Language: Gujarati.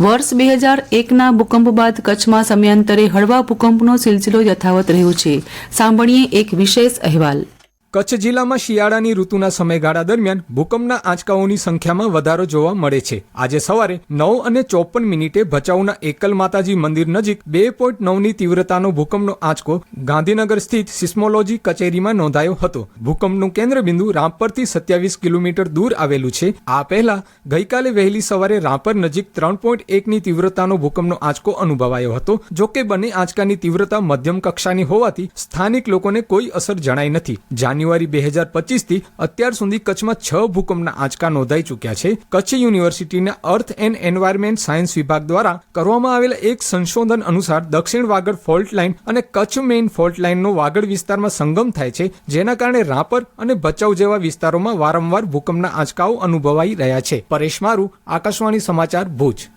વર્ષ બે હજાર એકના ભૂકંપ બાદ કચ્છમાં સમયાંતરે હળવા ભૂકંપનો સિલસિલો યથાવત રહ્યો છે. સાંભળીએ એક વિશેષ અહેવાલ. કચ્છ જિલ્લામાં શિયાળાની ઋતુના સમયગાળા દરમિયાન ભૂકંપના આંચકાઓની સંખ્યામાં વધારો જોવા મળે છે. આજે સવારે નવ અને ચોપન મિનિટે ભચાઉના એકલ માતાજી મંદિર નજીક બે પોઈન્ટ નવની તીવ્રતાનો ભૂકંપનો આંચકો ગાંધીનગર સ્થિત સિસ્મોલોજી કચેરીમાં નોંધાયો હતો. ભૂકંપનું કેન્દ્રબિંદુ રામપરથી સત્યાવીસ કિલોમીટર દૂર આવેલું છે. આ પહેલા ગઈકાલે વહેલી સવારે રામપર નજીક ત્રણ પોઈન્ટ એકની તીવ્રતાનો ભૂકંપનો આંચકો અનુભવાયો હતો જોકે બંને આંચકાની તીવ્રતા મધ્યમ કક્ષાની હોવાથી સ્થાનિક લોકોને કોઈ અસર જણાઈ નથી. જાન્યુઆરી બે હજાર પચીસથી અત્યાર સુધી કચ્છમાં છ ભૂકંપના આંચકા નોંધાઈ ચૂક્યા છે. કચ્છ યુનિવર્સિટીના અર્થ એન્ડ એન્વાયરમેન્ટ સાયન્સ વિભાગ દ્વારા કરવામાં આવેલા એક સંશોધન અનુસાર દક્ષિણ વાગડ ફોલ્ટ લાઇન અને કચ્છ મેઇન ફોલ્ટ લાઇનનો વાગડ વિસ્તારમાં સંગમ થાય છે, જેના કારણે રાપર અને ભચાઉ જેવા વિસ્તારોમાં વારંવાર ભૂકંપના આંચકાઓ અનુભવાઈ રહ્યા છે. પરેશ મારુ, આકાશવાણી સમાચાર ભુજ.